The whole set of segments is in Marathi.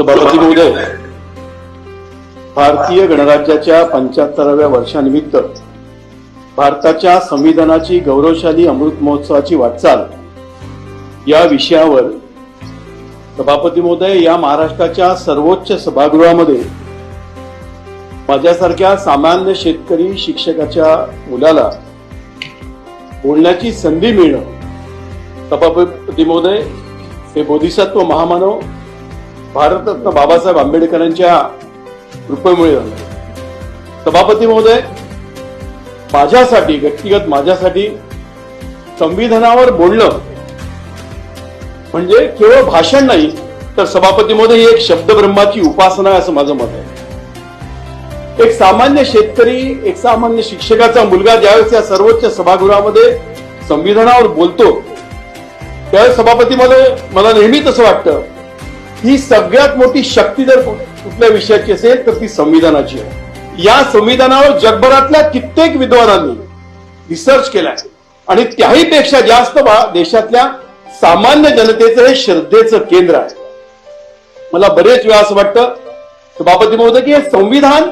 सभापती महोदय भारतीय गणराज्याच्या पंच्याहत्तराव्या वर्षानिमित्त भारताच्या संविधानाची गौरवशाली अमृत महोत्सवाची वाटचाल या विषयावर सभापती महोदय या महाराष्ट्राच्या सर्वोच्च सभागृहामध्ये माझ्यासारख्या सामान्य शेतकरी शिक्षकाच्या मुलाला बोलण्याची संधी मिळणं. सभापती महोदय हे बोधिसत्व महामानव भारतरत्न बाबासाहेब आंबेडकरांच्या कृपेमुळे झालं. सभापती महोदय माझ्यासाठी व्यक्तिगत माझ्यासाठी संविधानावर बोलणं म्हणजे केवळ भाषण नाही तर सभापती महोदय ही एक शब्दब्रह्माची उपासना आहे असं माझं मत आहे. एक सामान्य शेतकरी एक सामान्य शिक्षकाचा मुलगा ज्यावेळेस या सर्वोच्च सभागृहामध्ये संविधानावर बोलतो त्यावेळेस सभापती मध्ये मला नेहमीच असं वाटतं ही सगळ्यात मोठी शक्ती जर कुठल्या विषयाची असेल तर ती संविधानाची आहे. या संविधानावर जगभरातल्या कित्येक विद्वानांनी रिसर्च केलाय. आणि त्याही पेक्षा जास्त बा- देशातल्या सामान्य जनतेचं हे श्रद्धेचं केंद्र आहे. मला बरेच वेळा असं वाटतं बाबाजी महोदय की हे संविधान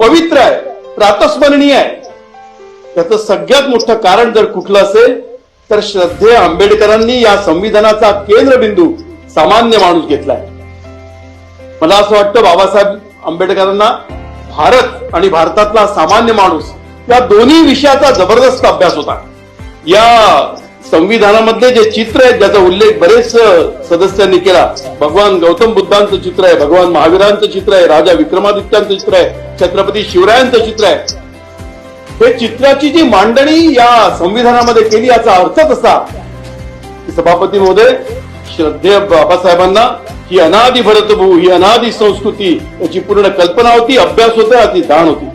पवित्र आहे प्रातस्मरणीय आहे. त्याचं सगळ्यात मोठं कारण जर कुठलं असेल तर श्रद्धे आंबेडकरांनी या संविधानाचा केंद्रबिंदू सामान्य माणूस घेतलाय. मला असं वाटतं बाबासाहेब आंबेडकरांना भारत आणि भारतातला सामान्य माणूस या दोन्ही विषयाचा जबरदस्त अभ्यास होता. या संविधानामधले जे चित्र आहे ज्याचा उल्लेख बरेच सदस्यांनी केला. भगवान गौतम बुद्धांचं चित्र आहे भगवान महावीरांचं चित्र आहे राजा विक्रमादित्यांचं चित्र आहे छत्रपती शिवरायांचं चित्र आहे. हे चित्राची जी मांडणी या संविधानामध्ये केली याचा अर्थच असा सभापती महोदय श्रद्धेय बाबासाहेबांना ही अनादी भरतभू ही अनादी संस्कृती याची पूर्ण कल्पना होती अभ्यास होता ती दान होती.